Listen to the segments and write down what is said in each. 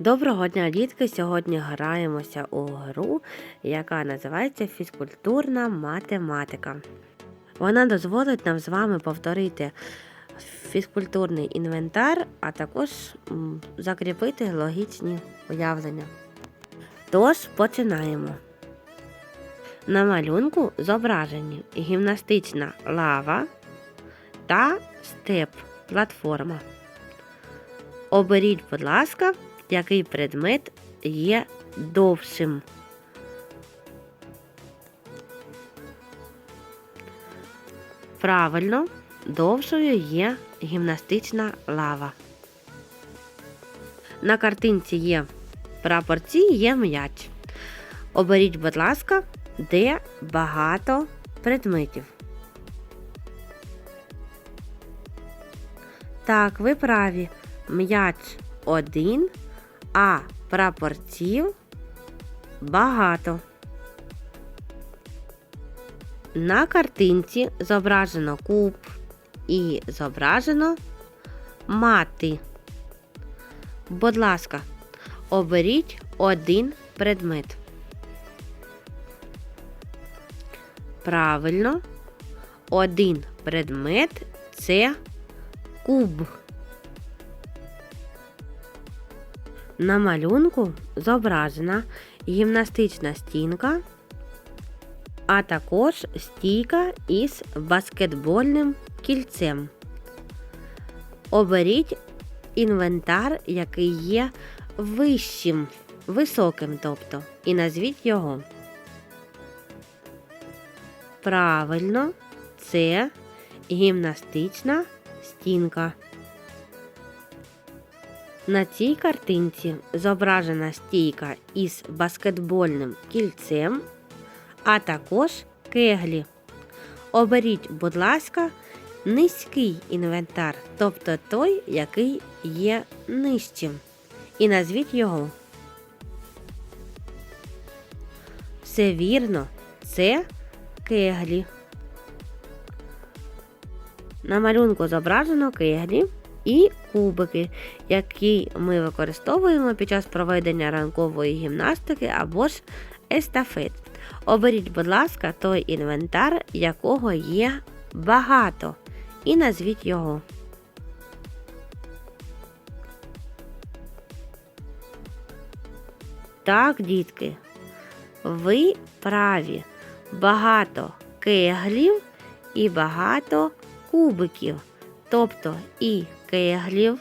Доброго дня, дітки! Сьогодні граємося у гру, яка називається фізкультурна математика. Вона дозволить нам з вами повторити фізкультурний інвентар, а також закріпити логічні уявлення. Тож починаємо. На малюнку зображені гімнастична лава та степ платформа. Оберіть, будь ласка, який предмет є довшим. Правильно, довшою є гімнастична лава. На картинці є прапорці, є м'яч. Оберіть, будь ласка, де багато предметів. Так, ви праві. М'яч один, а прапорців багато. На картинці зображено куб і зображено мати. Будь ласка, оберіть один предмет. Правильно, один предмет це куб. На малюнку зображена гімнастична стінка, а також стійка із баскетбольним кільцем. Оберіть інвентар, який є вищим, високим, тобто, і назвіть його. Правильно, це гімнастична стінка. На цій картинці зображена стійка із баскетбольним кільцем, а також кеглі. Оберіть, будь ласка, низький інвентар, тобто той, який є нижчим. І назвіть його. Все вірно, це кеглі. На малюнку зображено кеглі і кубики, які ми використовуємо під час проведення ранкової гімнастики або ж естафет. Оберіть, будь ласка, той інвентар, якого є багато, і назвіть його. Так, дітки, ви праві. Багато кеглів і багато кубиків. Тобто і кеглів,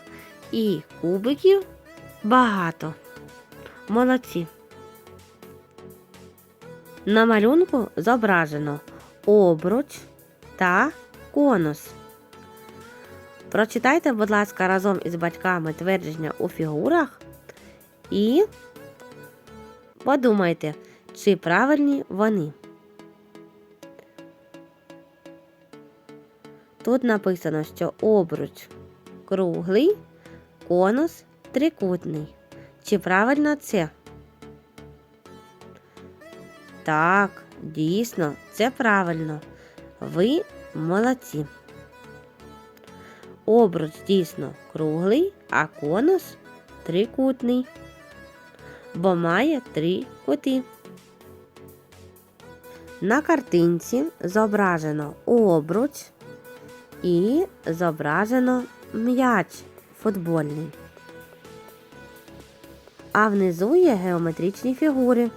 і кубиків багато. Молодці. На малюнку зображено обруч та конус. Прочитайте, будь ласка, разом із батьками твердження у фігурах і подумайте, чи правильні вони. Тут написано, що обруч круглий, конус трикутний. Чи правильно це? Так, дійсно, це правильно. Ви молодці. Обруч дійсно круглий, а конус трикутний, бо має три кути. На картинці зображено обруч і зображено м'яч футбольний. А внизу є геометричні фігури.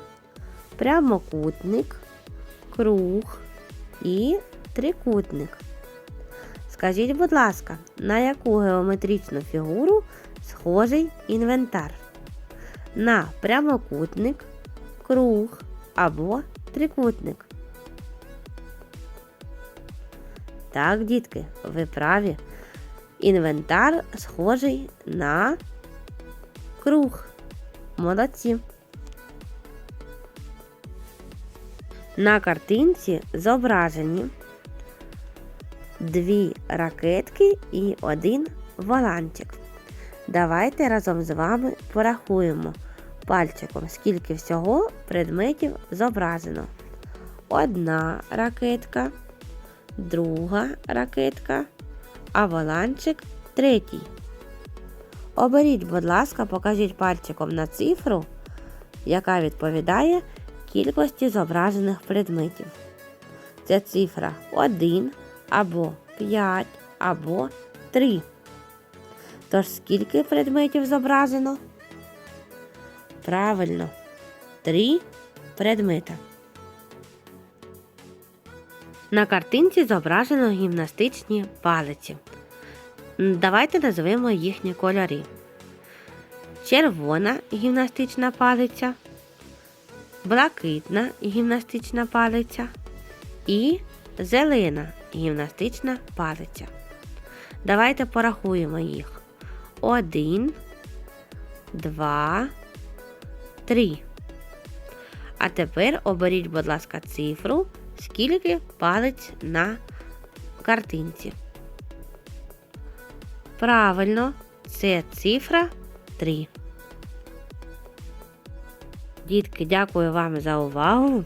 Прямокутник, круг і трикутник. Скажіть, будь ласка, на яку геометричну фігуру схожий інвентар? На прямокутник, круг або трикутник. Так, дітки, ви праві. Інвентар схожий на круг. Молодці. На картинці зображені дві ракетки і один воланчик. Давайте разом з вами порахуємо пальчиком, скільки всього предметів зображено. Одна ракетка, друга ракетка, а воланчик третій. Оберіть, будь ласка, покажіть пальчиком на цифру, яка відповідає кількості зображених предметів. Це цифра 1 або 5 або 3. Тож скільки предметів зображено? Правильно, 3 предмета. На картинці зображено гімнастичні палиці. Давайте назвемо їхні кольори. Червона гімнастична палиця, блакитна гімнастична палиця і зелена гімнастична палиця. Давайте порахуємо їх. Один, два, три. А тепер оберіть, будь ласка, цифру, скільки палець на картинці. Правильно, це цифра 3. Дітки, дякую вам за увагу.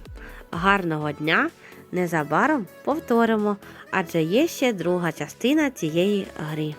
Гарного дня! Незабаром повторимо, адже є ще друга частина цієї гри.